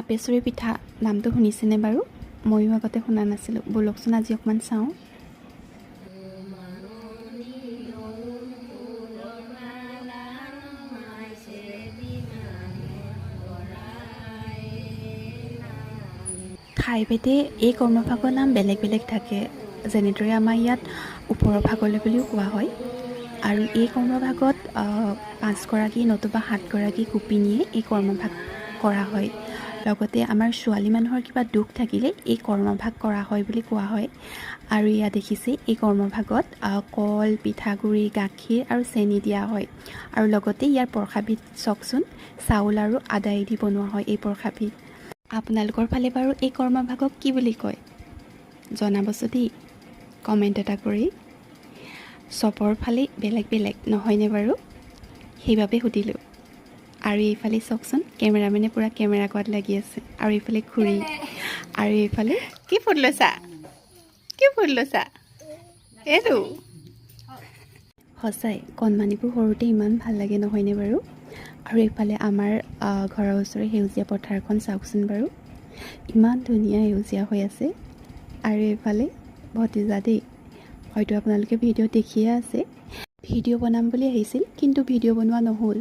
আপেশ্বৰী পিঠা নামটো শুনিছেনে বাৰু? ময়ো আগতে শুনা নাছিলোঁ। ব'লকচোন আজি অকণমান চাওঁ। ঠাইভেদে এই কৰ্মভাগৰ নাম বেলেগ বেলেগ থাকে। যেনেদৰে আমাৰ ইয়াত ওপৰৰ ভাগলৈ বুলিও কোৱা হয়। আৰু এই কৰ্মভাগত পাঁচগৰাকী নতুবা সাতগৰাকী গোপিনীয়ে এই কৰ্মভাগ কৰা হয়। লগতে আমাৰ ছোৱালী মানুহৰ কিবা দুখ থাকিলে এই কৰ্মভাগ কৰা হয় বুলি কোৱা হয়। আৰু ইয়াত দেখিছে এই কৰ্মভাগত কল পিঠাগুড়ি গাখীৰ আৰু চেনি দিয়া হয়। আৰু লগতে ইয়াৰ প্ৰসাদবিধ চাওকচোন চাউল আৰু আদাই দি বনোৱা হয় এই প্ৰসাদবিধ আপোনালোকৰ ফালে বাৰু এই কৰ্মভাগক কি বুলি কয়? জনাবচোন দেই কমেণ্ট এটা কৰি। চবৰ ফালে বেলেগ বেলেগ নহয়নে বাৰু? সেইবাবে সুধিলোঁ। আৰু এইফালে চাওকচোন কেমেৰামেনে পূৰা কেমেৰা কৰাত লাগি আছে। আৰু এইফালে খুৰী। আৰু এইফালে কি ফুল লৈছা? কি ফুল লৈছা? এইটো। সঁচাই কণমানিবোৰ সৰুতে ইমান ভাল লাগে নহয়নে বাৰু? আৰু এইফালে আমাৰ ঘৰৰ ওচৰৰ সেউজীয়া পথাৰখন চাওকচোন বাৰু। ইমান ধুনীয়া সেউজীয়া হৈ আছে। আৰু এইফালে ভতিজা দেই হয়তো আপোনালোকে ভিডিঅ' দেখিয়ে আছে। ভিডিঅ' বনাম বুলি আহিছিল কিন্তু ভিডিঅ' বনোৱা নহ'ল।